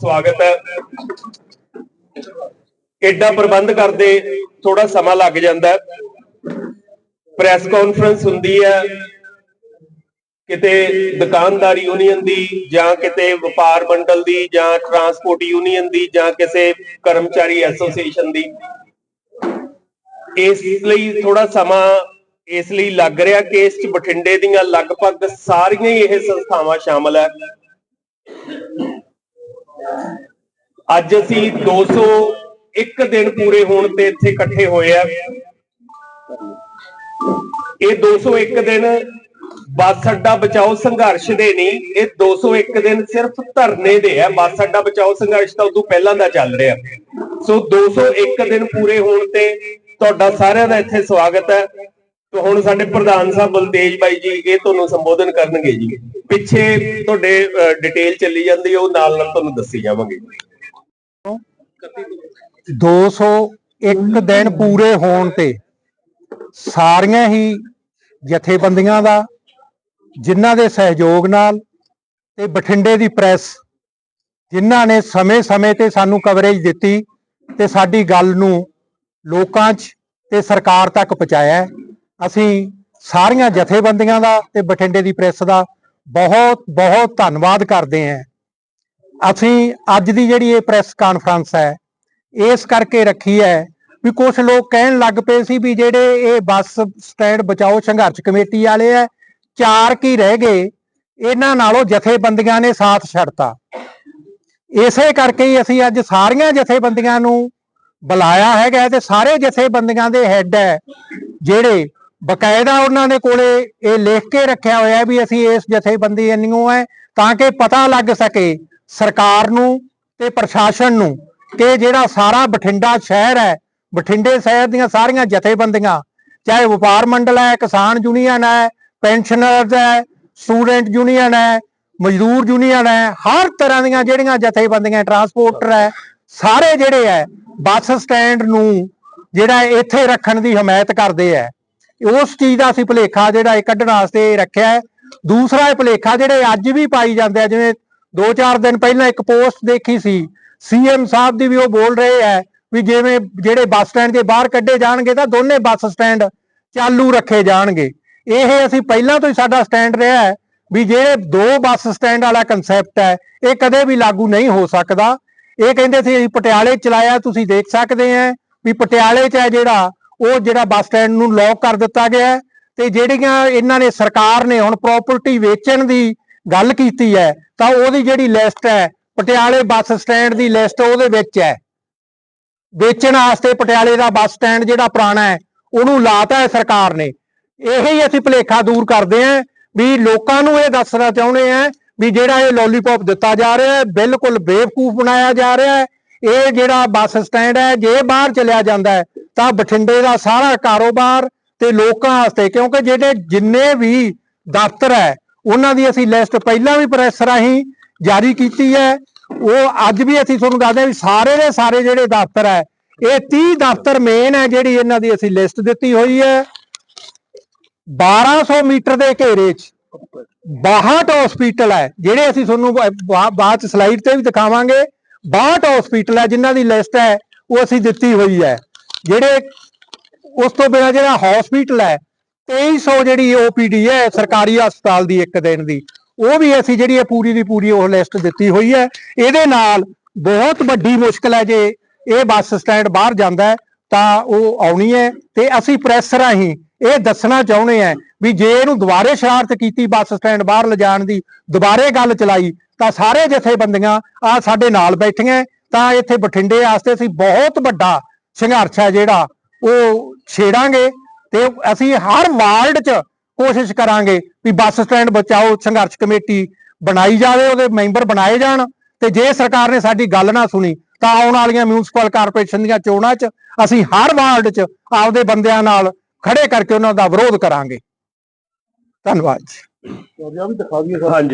ਸਵਾਗਤ ਹੈ। ਐਡਾ ਪ੍ਰਬੰਧ ਕਰਦੇ ਥੋੜਾ ਸਮਾਂ ਲੱਗ ਜਾਂਦਾ ਹੈ। ਪ੍ਰੈਸ ਕਾਨਫਰੰਸ ਹੁੰਦੀ ਹੈ। ਕਿਤੇ ਦੁਕਾਨਦਾਰ ਯੂਨੀਅਨ ਦੀ ਜਾਂ ਕਿਤੇ ਵਪਾਰ ਮੰਡਲ ਦੀ ਜਾਂ ਟਰਾਂਸਪੋਰਟ ਯੂਨੀਅਨ ਦੀ ਜਾਂ ਕਿਸੇ ਕਰਮਚਾਰੀ ਐਸੋਸੀਏਸ਼ਨ ਦੀ। ਇਸ ਲਈ ਥੋੜਾ ਸਮਾਂ ਇਸ ਲਈ ਲੱਗ ਰਿਹਾ ਕਿ ਇਸ ਚ ਬਠਿੰਡੇ ਦੀਆਂ ਲਗਭਗ ਸਾਰੀਆਂ ਹੀ ਇਹ ਸੰਸਥਾਵਾਂ ਸ਼ਾਮਲ ਹੈ। ਅੱਜ ਅਸੀਂ 201 ਦਿਨ ਪੂਰੇ ਹੋਣ ਤੇ ਇੱਥੇ ਇਕੱਠੇ ਹੋਏ ਆ। ਇਹ 201 ਦਿਨ ਬੱਸ ਅੱਡਾ ਬਚਾਓ ਸੰਘਰਸ਼ ਦੇ ਨਹੀਂ ਇਹ 201 ਦਿਨ ਸਿਰਫ ਧਰਨੇ ਦੇ ਆ। ਬੱਸ ਅੱਡਾ ਬਚਾਓ ਸੰਘਰਸ਼ ਤਾਂ ਉਦੋਂ ਪਹਿਲਾਂ ਦਾ ਚੱਲ ਰਿਹਾ। ਸੋ 201 ਦਿਨ ਪੂਰੇ ਹੋਣ ਤੇ ਤੁਹਾਡਾ ਸਾਰਿਆਂ ਦਾ ਇੱਥੇ ਸਵਾਗਤ ਹੈ। ਤੇ ਹੁਣ ਸਾਡੇ ਪ੍ਰਧਾਨ ਸਾਹਿਬ ਬਲਤੇਜ ਬਾਈ ਜੀ ਇਹ ਤੁਹਾਨੂੰ ਸੰਬੋਧਨ ਕਰਨਗੇ ਜੀ। ਪਿੱਛੇ ਤੁਹਾਡੇ ਡਿਟੇਲ ਚੱਲੀ ਜਾਂਦੀ ਉਹ ਨਾਲ ਨਾਲ ਤੁਹਾਨੂੰ ਦੱਸੀ ਜਾਵਾਂਗੇ। 201 ਦਿਨ ਪੂਰੇ ਹੋਣ ਤੇ ਸਾਰੀਆਂ ਹੀ ਜਥੇਬੰਦੀਆਂ ਦਾ, ਜਿਨ੍ਹਾਂ ਦੇ ਸਹਿਯੋਗ ਨਾਲ ਤੇ ਬਠਿੰਡੇ ਦੀ ਪ੍ਰੈਸ, ਜਿਨ੍ਹਾਂ ਨੇ ਸਮੇਂ-ਸਮੇਂ ਤੇ ਸਾਨੂੰ ਕਵਰੇਜ ਦਿੱਤੀ ਤੇ ਸਾਡੀ ਗੱਲ ਨੂੰ ਲੋਕਾਂ 'ਚ ਤੇ ਸਰਕਾਰ ਤੱਕ ਪਹੁੰਚਾਇਆ ਅਸੀਂ ਸਾਰੀਆਂ ਜਥੇਬੰਦੀਆਂ ਦਾ ਤੇ ਬਠਿੰਡੇ ਦੀ ਪ੍ਰੈਸ ਦਾ ਬਹੁਤ ਬਹੁਤ ਧੰਨਵਾਦ ਕਰਦੇ ਹਾਂ। ਅਸੀਂ ਅੱਜ ਦੀ ਜਿਹੜੀ ਇਹ ਪ੍ਰੈਸ ਕਾਨਫਰੰਸ ਹੈ, ਇਸ ਕਰਕੇ ਰੱਖੀ ਹੈ ਵੀ ਕੁਝ ਲੋਕ ਕਹਿਣ ਲੱਗ ਪਏ ਸੀ ਵੀ ਜਿਹੜੇ ਇਹ ਬੱਸ ਸਟੈਂਡ ਬਚਾਓ ਸੰਘਰਸ਼ ਕਮੇਟੀ ਵਾਲੇ ਆ ਚਾਰ ਕੀ ਰਹਿ ਗਏ, ਇਹਨਾਂ ਨਾਲੋਂ ਜਥੇਬੰਦੀਆਂ ਨੇ ਸਾਥ ਛੱਡਤਾ। ਇਸੇ ਕਰਕੇ ਹੀ ਅਸੀਂ ਅੱਜ ਸਾਰੀਆਂ ਜਥੇਬੰਦੀਆਂ ਨੂੰ ਬੁਲਾਇਆ ਹੈਗਾ ਤੇ ਸਾਰੇ ਜਥੇਬੰਦੀਆਂ ਦੇ ਹੈੱਡ ਹੈ ਜਿਹੜੇ ਬਕਾਇਦਾ ਉਹਨਾਂ ਨੇ ਕੋਲੇ ਇਹ ਲਿਖ ਕੇ ਰੱਖਿਆ ਹੋਇਆ ਵੀ ਅਸੀਂ ਇਸ ਜਥੇਬੰਦੀ ਇੰਨੀਓ ਹੈ ਤਾਂ ਕਿ ਪਤਾ ਲੱਗ ਸਕੇ ਸਰਕਾਰ ਨੂੰ ਤੇ ਪ੍ਰਸ਼ਾਸਨ ਨੂੰ ਕਿ ਜਿਹੜਾ ਸਾਰਾ ਬਠਿੰਡਾ ਸ਼ਹਿਰ ਹੈ ਬਠਿੰਡੇ ਸ਼ਹਿਰ ਦੀਆਂ ਸਾਰੀਆਂ ਜਥੇਬੰਦੀਆਂ, ਚਾਹੇ ਵਪਾਰ ਮੰਡਲ ਹੈ ਕਿਸਾਨ ਯੂਨੀਅਨ ਹੈ ਪੈਨਸ਼ਨਰਜ਼ ਹੈ ਸਟੂਡੈਂਟ ਯੂਨੀਅਨ ਹੈ ਮਜ਼ਦੂਰ ਯੂਨੀਅਨ ਹੈ ਹਰ ਤਰ੍ਹਾਂ ਦੀਆਂ ਜਿਹੜੀਆਂ ਜਥੇਬੰਦੀਆਂ, ਟਰਾਂਸਪੋਰਟਰ ਹੈ ਸਾਰੇ ਜਿਹੜੇ ਹੈ ਬੱਸ ਸਟੈਂਡ ਨੂੰ ਜਿਹੜਾ ਇੱਥੇ ਰੱਖਣ ਦੀ ਹਮਾਇਤ ਕਰਦੇ ਹੈ ਉਸ ਚੀਜ਼ ਦਾ ਅਸੀਂ ਭੁਲੇਖਾ ਜਿਹੜਾ ਇਹ ਕੱਢਣ ਵਾਸਤੇ ਰੱਖਿਆ ਹੈ। ਦੂਸਰਾ ਇਹ ਭੁਲੇਖਾ ਜਿਹੜੇ ਅੱਜ ਵੀ ਪਾਈ ਜਾਂਦੇ ਆ, ਜਿਵੇਂ 2-4 ਦਿਨ ਪਹਿਲਾਂ ਇੱਕ ਪੋਸਟ ਦੇਖੀ ਸੀ, ਸੀਐਮ ਸਾਹਿਬ ਦੀ ਵੀ ਉਹ ਬੋਲ ਰਹੇ ਹੈ ਵੀ ਜਿਵੇਂ ਜਿਹੜੇ ਬੱਸ ਸਟੈਂਡ ਦੇ ਬਾਹਰ ਕੱਢੇ ਜਾਣਗੇ ਤਾਂ ਦੋਨੇ ਬੱਸ ਸਟੈਂਡ ਚਾਲੂ ਰੱਖੇ ਜਾਣਗੇ। ਇਹ ਅਸੀਂ ਪਹਿਲਾਂ ਤੋਂ ਹੀ ਸਾਡਾ ਸਟੈਂਡ ਰਿਹਾ ਹੈ ਵੀ ਜਿਹੜੇ ਦੋ ਬੱਸ ਸਟੈਂਡ ਵਾਲਾ ਕਨਸੈਪਟ ਹੈ, ਇਹ ਕਦੇ ਵੀ ਲਾਗੂ ਨਹੀਂ ਹੋ ਸਕਦਾ। ਇਹ ਕਹਿੰਦੇ ਸੀ ਅਸੀਂ ਪਟਿਆਲੇ ਚਲਾਇਆ, ਤੁਸੀਂ ਦੇਖ ਸਕਦੇ ਆ ਵੀ ਪਟਿਆਲੇ 'ਚ ਹੈ ਜਿਹੜਾ ਉਹ ਜਿਹੜਾ ਬੱਸ ਸਟੈਂਡ ਨੂੰ ਲੌਕ ਕਰ ਦਿੱਤਾ ਗਿਆ ਹੈ ਤੇ ਜਿਹੜੀਆਂ ਇਹਨਾਂ ਨੇ ਸਰਕਾਰ ਨੇ ਹੁਣ ਪ੍ਰਾਪਰਟੀ ਵੇਚਣ ਦੀ ਗੱਲ ਕੀਤੀ ਹੈ, ਤਾਂ ਉਹਦੀ ਜਿਹੜੀ ਲਿਸਟ ਹੈ, ਪਟਿਆਲੇ ਬੱਸ ਸਟੈਂਡ ਦੀ ਲਿਸਟ ਉਹਦੇ ਵਿੱਚ ਹੈ। ਵੇਚਣ ਵਾਸਤੇ ਪਟਿਆਲੇ ਦਾ ਬੱਸ ਸਟੈਂਡ ਜਿਹੜਾ ਪੁਰਾਣਾ ਹੈ, ਉਹਨੂੰ ਲਾਤਾ ਹੈ ਸਰਕਾਰ ਨੇ। ਇਹੀ ਹੀ ਅਸੀਂ ਭੁਲੇਖਾ ਦੂਰ ਕਰਦੇ ਆਂ ਵੀ ਲੋਕਾਂ ਨੂੰ ਇਹ ਦੱਸਣਾ ਚਾਹੁੰਦੇ ਆਂ ਵੀ ਜਿਹੜਾ ਇਹ ਲੋਲੀਪੌਪ ਦਿੱਤਾ ਜਾ ਰਿਹਾ ਹੈ, ਬਿਲਕੁਲ ਬੇਵਕੂਫ ਬਣਾਇਆ ਜਾ ਰਿਹਾ ਹੈ ਇਹ ਜਿਹੜਾ ਬੱਸ ਸਟੈਂਡ ਹੈ, ਜੇ ਬਾਹਰ ਚਲਿਆ ਜਾਂਦਾ ਹੈ, ਤਾਂ ਬਠਿੰਡੇ ਦਾ ਸਾਰਾ ਕਾਰੋਬਾਰ ਤੇ ਲੋਕਾਂ ਵਾਸਤੇ, ਕਿਉਂਕਿ ਜਿਹੜੇ ਜਿੰਨੇ ਵੀ ਦਫ਼ਤਰ ਹੈ, ਉਹਨਾਂ ਦੀ ਅਸੀਂ ਲਿਸਟ ਪਹਿਲਾਂ ਵੀ ਪ੍ਰੈਸ ਰਾਹੀਂ ਜਾਰੀ ਕੀਤੀ ਹੈ। ਉਹ ਅੱਜ ਵੀ ਅਸੀਂ ਤੁਹਾਨੂੰ ਦੱਸਦੇ ਹਾਂ ਵੀ ਸਾਰੇ ਦੇ ਸਾਰੇ ਜਿਹੜੇ ਦਫ਼ਤਰ ਹੈ, ਇਹ 30 ਦਫ਼ਤਰ ਮੇਨ ਹੈ ਜਿਹੜੀ ਇਹਨਾਂ ਦੀ ਅਸੀਂ ਲਿਸਟ ਦਿੱਤੀ ਹੋਈ ਹੈ। 1200 ਮੀਟਰ ਦੇ ਘੇਰੇ 'ਚ 62 ਹਸਪੀਟਲ ਹੈ, ਜਿਹੜੇ ਅਸੀਂ ਤੁਹਾਨੂੰ ਬਾਅਦ ਚ ਸਲਾਈਡ ਤੇ ਵੀ ਦਿਖਾਵਾਂਗੇ। 62 ਹਸਪੀਟਲ ਹੈ ਜਿਨ੍ਹਾਂ ਦੀ ਲਿਸਟ ਹੈ, ਉਹ ਅਸੀਂ ਦਿੱਤੀ ਹੋਈ ਹੈ। ਜਿਹੜੇ ਉਸ ਤੋਂ ਬਿਨਾਂ ਜਿਹੜਾ ਹਸਪੀਟਲ ਹੈ 2300 ਜਿਹੜੀ ਓਪੀਡੀ ਹੈ, ਸਰਕਾਰੀ ਹਸਪਤਾਲ ਦੀ ਇੱਕ ਦਿਨ ਦੀ, ਉਹ ਵੀ ਅਸੀਂ ਜਿਹੜੀ ਹੈ ਪੂਰੀ ਦੀ ਪੂਰੀ ਉਹ ਲਿਸਟ ਦਿੱਤੀ ਹੋਈ ਹੈ। ਇਹਦੇ ਨਾਲ ਬਹੁਤ ਵੱਡੀ ਮੁਸ਼ਕਲ ਹੈ, ਜੇ ਇਹ ਬੱਸ ਸਟੈਂਡ ਬਾਹਰ ਜਾਂਦਾ ਤਾਂ ਉਹ ਆਉਣੀ ਹੈ ਤੇ ਅਸੀਂ ਪ੍ਰੈਸ ਰਾਹੀਂ ਇਹ ਦੱਸਣਾ ਚਾਹੁੰਦੇ ਆ ਵੀ ਜੇ ਇਹਨੂੰ ਦੁਬਾਰੇ ਸ਼ਰਾਰਤ ਕੀਤੀ ਬੱਸ ਸਟੈਂਡ ਬਾਹਰ ਲਿਜਾਣ ਦੀ, ਦੁਬਾਰੇ ਗੱਲ ਚਲਾਈ ਤਾਂ ਸਾਰੇ ਜਥੇਬੰਦੀਆਂ ਆ ਸਾਡੇ ਨਾਲ ਬੈਠੀਆਂ ਤਾਂ ਇੱਥੇ ਬਠਿੰਡੇ ਵਾਸਤੇ ਅਸੀਂ ਬਹੁਤ ਵੱਡਾ ਸੰਘਰਸ਼ ਹੈ ਜਿਹੜਾ ਉਹ ਛੇੜਾਂਗੇ ਤੇ ਅਸੀਂ ਹਰ ਵਾਰਡ 'ਚ ਕੋਸ਼ਿਸ਼ ਕਰਾਂਗੇ ਵੀ ਬੱਸ ਸਟੈਂਡ ਬਚਾਓ, ਸੰਘਰਸ਼ ਕਮੇਟੀ ਬਣਾਈ ਜਾਵੇ, ਉਹਦੇ ਮੈਂਬਰ ਬਣਾਏ ਜਾਣ ਤੇ ਜੇ ਸਰਕਾਰ ਨੇ ਸਾਡੀ ਗੱਲ ਨਾ ਸੁਣੀ ਤਾਂ ਆਉਣ ਵਾਲੀਆਂ ਮਿਊਨਿਸਪਲ ਕਾਰਪੋਰੇਸ਼ਨ ਦੀਆਂ ਚੋਣਾਂ 'ਚ ਅਸੀਂ ਹਰ ਵਾਰਡ 'ਚ ਆਪਦੇ ਬੰਦਿਆਂ ਨਾਲ ਖੜੇ ਕਰਕੇ ਉਹਨਾਂ ਦਾ ਵਿਰੋਧ ਕਰਾਂਗੇ। ਧੰਨਵਾਦ ਜੀ। ਹਾਂਜੀ।